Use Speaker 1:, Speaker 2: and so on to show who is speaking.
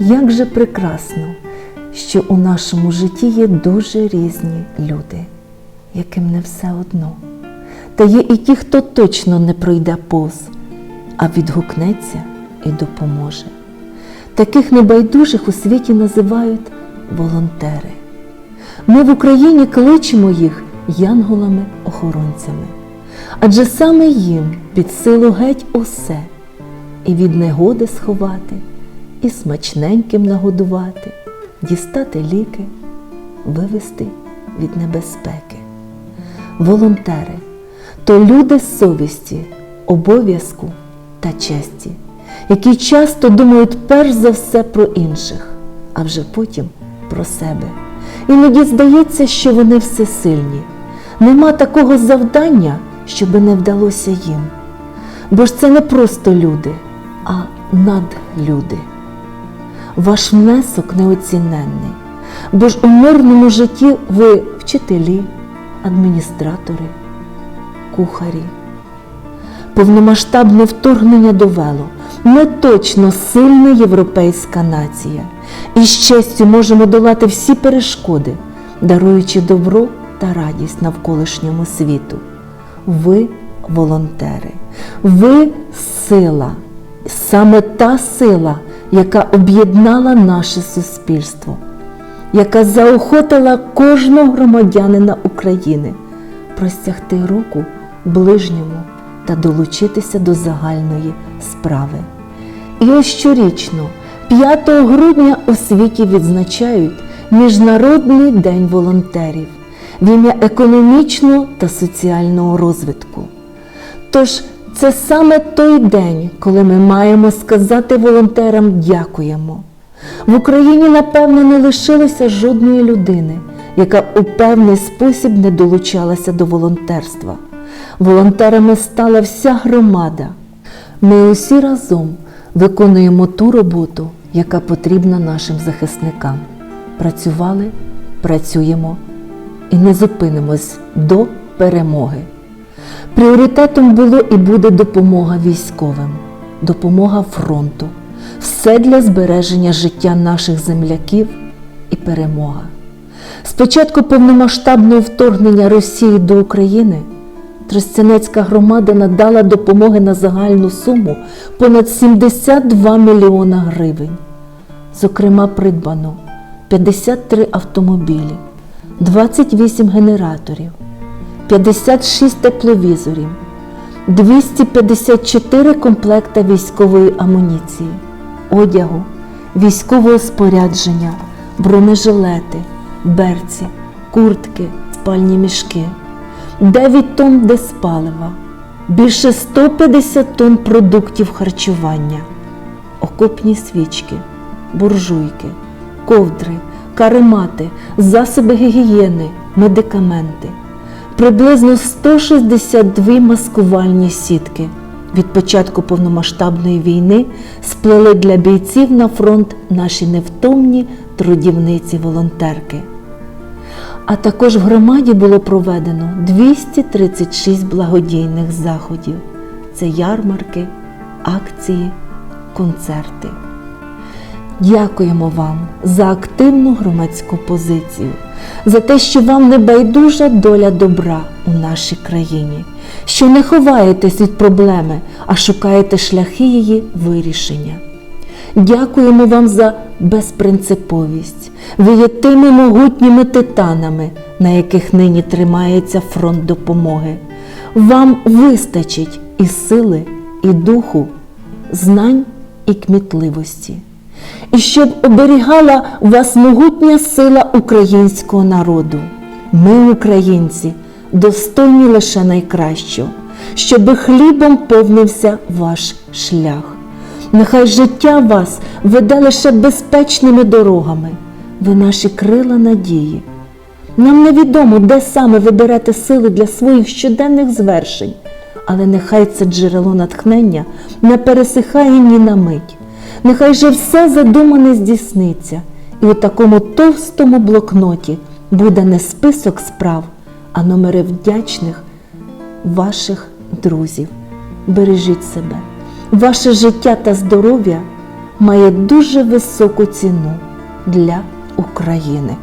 Speaker 1: Як же прекрасно, що у нашому житті є дуже різні люди, яким не все одно. Та є і ті, хто точно не пройде повз, а відгукнеться і допоможе. Таких небайдужих у світі називають волонтери. Ми в Україні кличемо їх янголами-охоронцями, адже саме їм під силу геть усе і від негоди сховати, і смачненьким нагодувати, дістати ліки, вивести від небезпеки. Волонтери то люди совісті, обов'язку та честі, які часто думають перш за все про інших, а вже потім про себе. Іноді здається, що вони всесильні. Нема такого завдання, щоби не вдалося їм. Бо ж це не просто люди, а надлюди. Ваш внесок неоціненний, бо ж у мирному житті ви вчителі, адміністратори, кухарі. Повномасштабне вторгнення довело. Ми точно сильна європейська нація і з честю можемо долати всі перешкоди, даруючи добро та радість навколишньому світу. Ви волонтери, ви сила, саме та сила, яка об'єднала наше суспільство, яка заохотила кожного громадянина України простягти руку ближньому та долучитися до загальної справи. І ось щорічно, 5 грудня у світі відзначають Міжнародний день волонтерів в ім'я економічного та соціального розвитку. Тож це саме той день, коли ми маємо сказати волонтерам дякуємо. В Україні, напевно, не лишилося жодної людини, яка у певний спосіб не долучалася до волонтерства. Волонтерами стала вся громада. Ми усі разом виконуємо ту роботу, яка потрібна нашим захисникам. Працювали, працюємо і не зупинимось до перемоги. Пріоритетом було і буде допомога військовим, допомога фронту, все для збереження життя наших земляків і перемога. Спочатку повномасштабного вторгнення Росії до України Тростянецька громада надала допомоги на загальну суму понад 72 мільйона гривень. Зокрема, придбано 53 автомобілі, 28 генераторів, 56 тепловізорів, 254 комплекта військової амуніції, одягу, військового спорядження, бронежилети, берці, куртки, спальні мішки. 9 тонн диспалива, більше 150 тонн продуктів харчування, окопні свічки, буржуйки, ковдри, каремати, засоби гігієни, медикаменти, приблизно 162 маскувальні сітки. Від початку повномасштабної війни сплели для бійців на фронт наші невтомні трудівниці-волонтерки. А також в громаді було проведено 236 благодійних заходів. Це ярмарки, акції, концерти. Дякуємо вам за активну громадську позицію, за те, що вам не байдужа доля добра у нашій країні, що не ховаєтесь від проблеми, а шукаєте шляхи її вирішення. Дякуємо вам за безпринциповість. Ви є тими могутніми титанами, на яких нині тримається фронт допомоги. Вам вистачить і сили, і духу, знань і кмітливості. І щоб оберігала вас могутня сила українського народу. Ми, українці, достойні лише найкращого, щоби хлібом повнився ваш шлях. Нехай життя вас веде лише безпечними дорогами. Ви наші крила надії. Нам невідомо, де саме ви берете сили для своїх щоденних звершень, але нехай це джерело натхнення не пересихає ні на мить. Нехай же все задумане здійсниться, і у такому товстому блокноті буде не список справ, а номери вдячних ваших друзів. Бережіть себе, Ваше життя та здоров'я має дуже високу ціну для України.